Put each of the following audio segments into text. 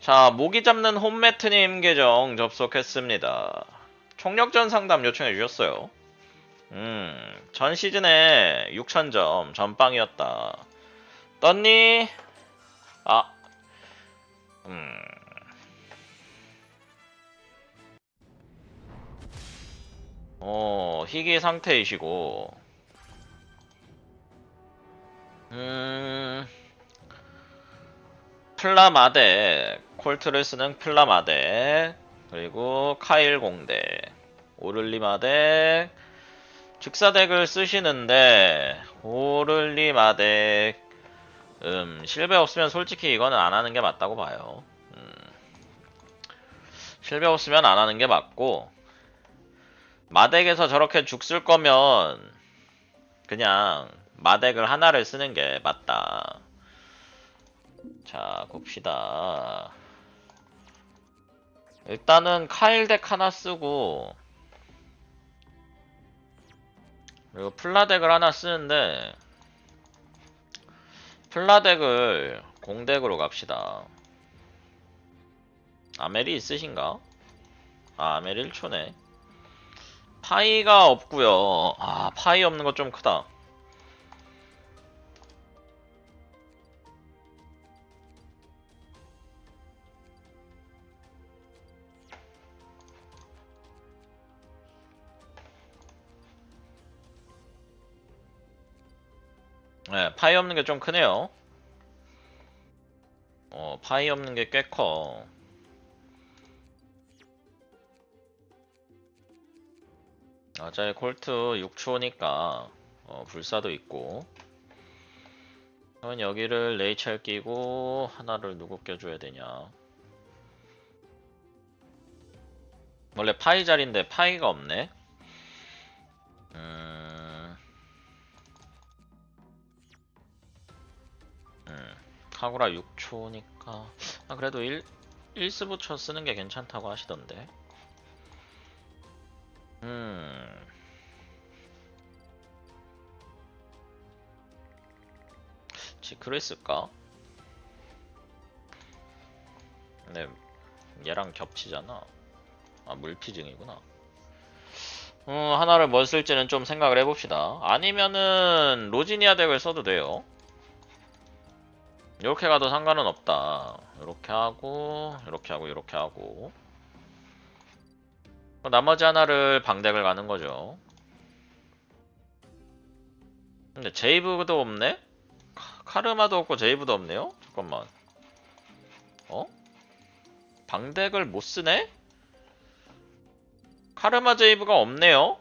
자, 모기 잡는 홈매트님 계정 접속했습니다. 총력전 상담 요청해 주셨어요. 음, 전 시즌에 6,000점 전빵이었다. 떴니? 아, 음. 어, 희귀 상태이시고, 음, 플라마데, 콜트를 쓰는 플라마데, 그리고 카일 공대, 오를리마데, 즉사덱을 쓰시는데, 오를리마데, 음, 실베 없으면 솔직히 이거는 안 하는 게 맞다고 봐요. 음, 실베 없으면 안 하는 게 맞고, 마덱에서 저렇게 죽 쓸 거면, 그냥, 마덱을 하나를 쓰는 게 맞다. 자, 봅시다. 일단은 카일덱 하나 쓰고, 그리고 플라덱을 하나 쓰는데, 플라덱을 공덱으로 갑시다. 아멜이 있으신가? 아, 아멜 1초네. 파이가 없고요. 아, 파이 없는 거 좀 크다. 네, 파이 없는 게 좀 크네요. 어, 파이 없는 게 꽤 커. 아자의 콜트 6초니까 어, 불사도 있고 그러면 여기를 레이첼 끼고 하나를 누구 껴줘야 되냐 원래 파이 자리인데 파이가 없네 음... 음, 카구라 6초니까 아, 그래도 1, 1스부처 쓰는 게 괜찮다고 하시던데 음. 지크를 쓸까? 근데 얘랑 겹치잖아. 아 물피증이구나. 음, 하나를 뭘 쓸지는 좀 생각을 해봅시다. 아니면은 로지니아 덱을 써도 돼요. 이렇게 가도 상관은 없다. 이렇게 하고, 이렇게 하고, 이렇게 하고. 나머지 하나를 방덱을 가는 거죠. 근데 제이브도 없네? 카- 카르마도 없고 제이브도 없네요? 잠깐만. 어? 방덱을 못 쓰네? 카르마 제이브가 없네요?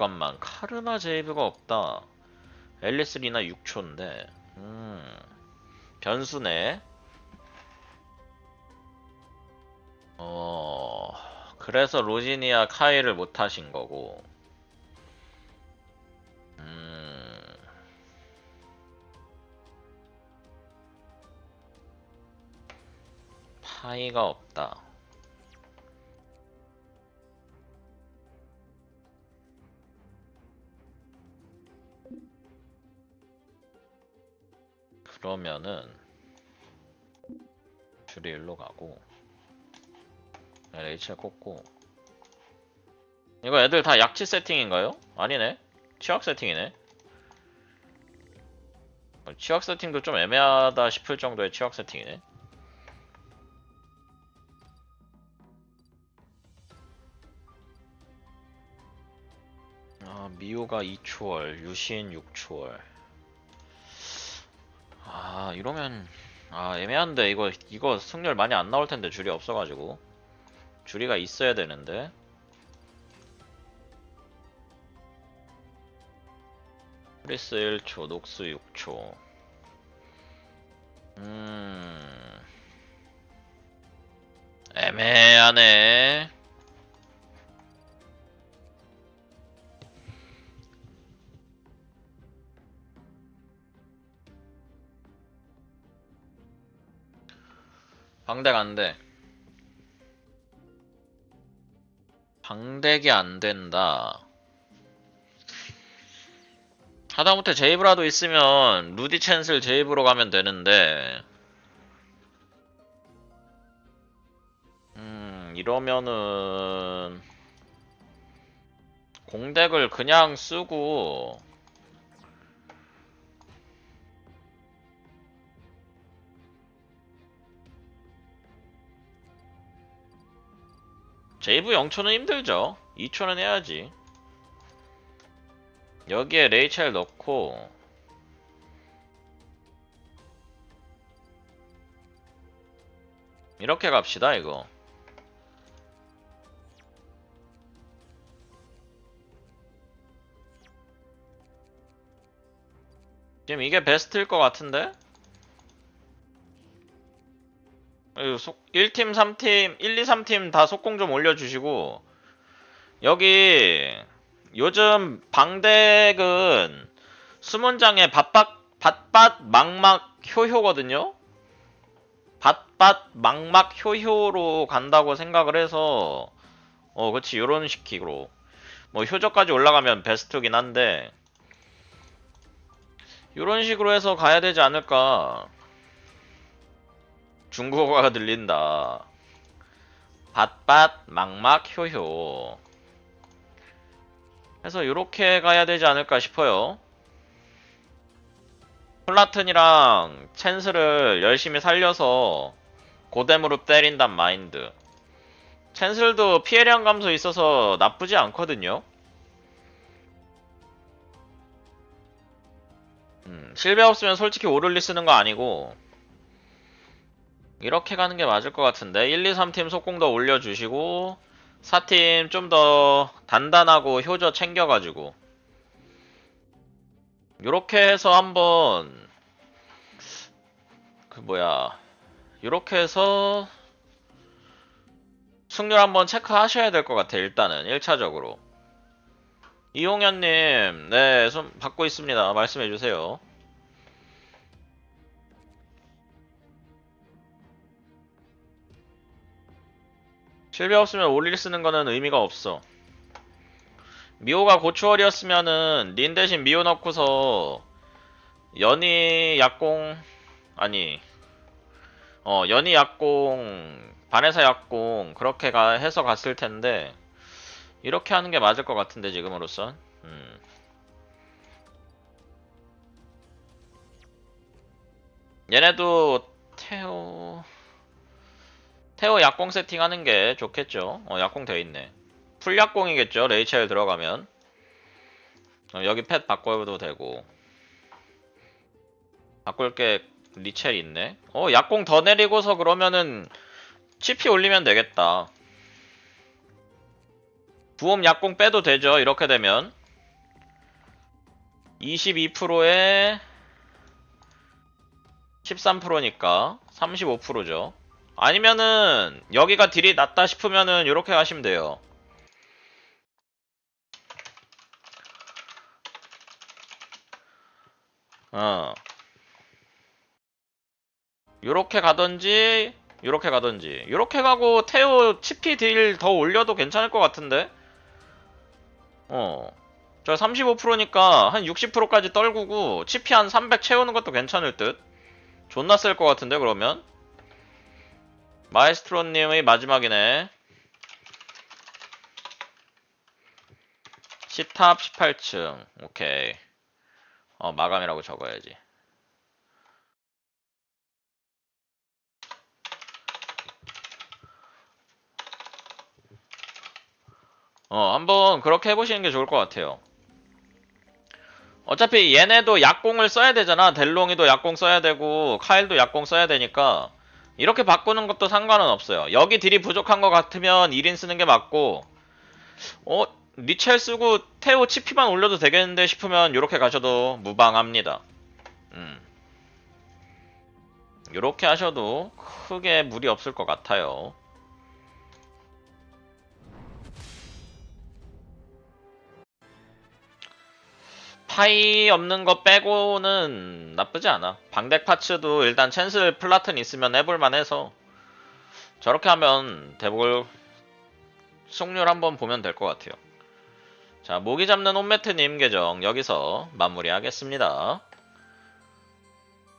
잠깐만. 카르마 제이브가 없다. 앨리스 리나 6초인데. 음. 변수네. 어. 그래서 로지니아 카이를 못 하신 거고. 음. 파이가 없다. 그러면은 줄이 일로 가고 네, 레이첼 꽂고. 이거 애들 다 약치 세팅인가요? 아니네. 치약 세팅이네. 어, 치약 세팅도 좀 애매하다 싶을 정도의 치약 세팅이네. 아 미호가 2초월 유신 6초월 아 이러면 아 애매한데 이거 이거 승률 많이 안 나올 텐데 줄이 없어가지고. 줄이가 있어야 되는데. 프리스 1초 녹스 6초. 음. 애매하네 방대가 안 돼 방대기 안 된다. 하다못해 제이브라도 있으면 루디 챈슬 제이브로 가면 되는데 음 이러면은 공덱을 그냥 쓰고 제이브 0초는 힘들죠. 2초는 해야지. 여기에 레이첼 넣고 이렇게 갑시다 이거. 지금 이게 베스트일 것 같은데? 1팀, 3팀, 1, 2, 3팀 다 속공 좀 올려주시고. 여기 요즘 방덱은 수문장에 밭밭 밭밭 막막 효효거든요. 밭밭 막막 효효로 간다고 생각을 해서 어 그치 요런 식으로. 뭐 효저까지 올라가면 베스트긴 한데. 요런 식으로 해서 가야 되지 않을까 중국어가 들린다 밭밭 막막 효효 해서 요렇게 가야 되지 않을까 싶어요. 플라튼이랑 챈슬을 열심히 살려서 고뎀으로 때린단 마인드. 챈슬도 피해량 감소 있어서 나쁘지 않거든요. 음, 실베 없으면 솔직히 오를리 쓰는 거 아니고 이렇게 가는 게 맞을 것 같은데. 1, 2, 3팀 속공 더 올려주시고 4팀 좀 더 단단하고 효저 챙겨가지고. 요렇게 해서 한번 그 뭐야. 요렇게 해서 승률 한번 체크하셔야 될 것 같아 일단은. 1차적으로. 이용현님 네 손 받고 있습니다. 말씀해주세요 실비 없으면 올릴 쓰는 거는 의미가 없어. 미호가 고추얼이었으면은 린 대신 미호 넣고서 연희 약공 아니 어 연희 약공 반에서 약공 그렇게 가, 해서 갔을 텐데 이렇게 하는 게 맞을 것 같은데 지금으로선 음. 얘네도 테오 테오 약공 세팅하는 게 좋겠죠. 어, 약공 돼 있네. 풀 약공이겠죠. 레이첼 들어가면. 어, 여기 펫 바꿔도 되고. 바꿀 게 리첼 있네. 어, 약공 더 내리고서 그러면은 치피 올리면 되겠다. 부험 약공 빼도 되죠. 이렇게 되면. 22%에 13%니까 35%죠. 아니면은 여기가 딜이 낮다 싶으면은 이렇게 하시면 돼요. 어. 요렇게 가든지 요렇게 가든지 요렇게 가고 테오 치피 딜 더 올려도 괜찮을 것 같은데 어. 저 35%니까 한 60%까지 떨구고 치피 한 300 채우는 것도 괜찮을 듯 존나 쓸 것 같은데 그러면 마에스트로님의 마지막이네. 시탑 18층. 오케이. 어, 마감이라고 적어야지. 어, 한번 그렇게 해보시는 게 좋을 것 같아요. 어차피 얘네도 약공을 써야 되잖아. 델롱이도 약공 써야 되고, 카일도 약공 써야 되니까. 이렇게 바꾸는 것도 상관은 없어요. 여기 딜이 부족한 것 같으면 1인 쓰는 게 맞고, 어, 리첼 쓰고 테오 치피만 올려도 되겠는데 싶으면 이렇게 가셔도 무방합니다. 음. 이렇게 하셔도 크게 무리 없을 것 같아요. 파이 없는 거 빼고는 나쁘지 않아. 방덱 파츠도 일단 챈슬 플라튼 있으면 해볼만 해서 저렇게 하면 대볼 속률 한번 보면 될 것 같아요. 자, 모기 잡는 온매트님 계정 여기서 마무리하겠습니다.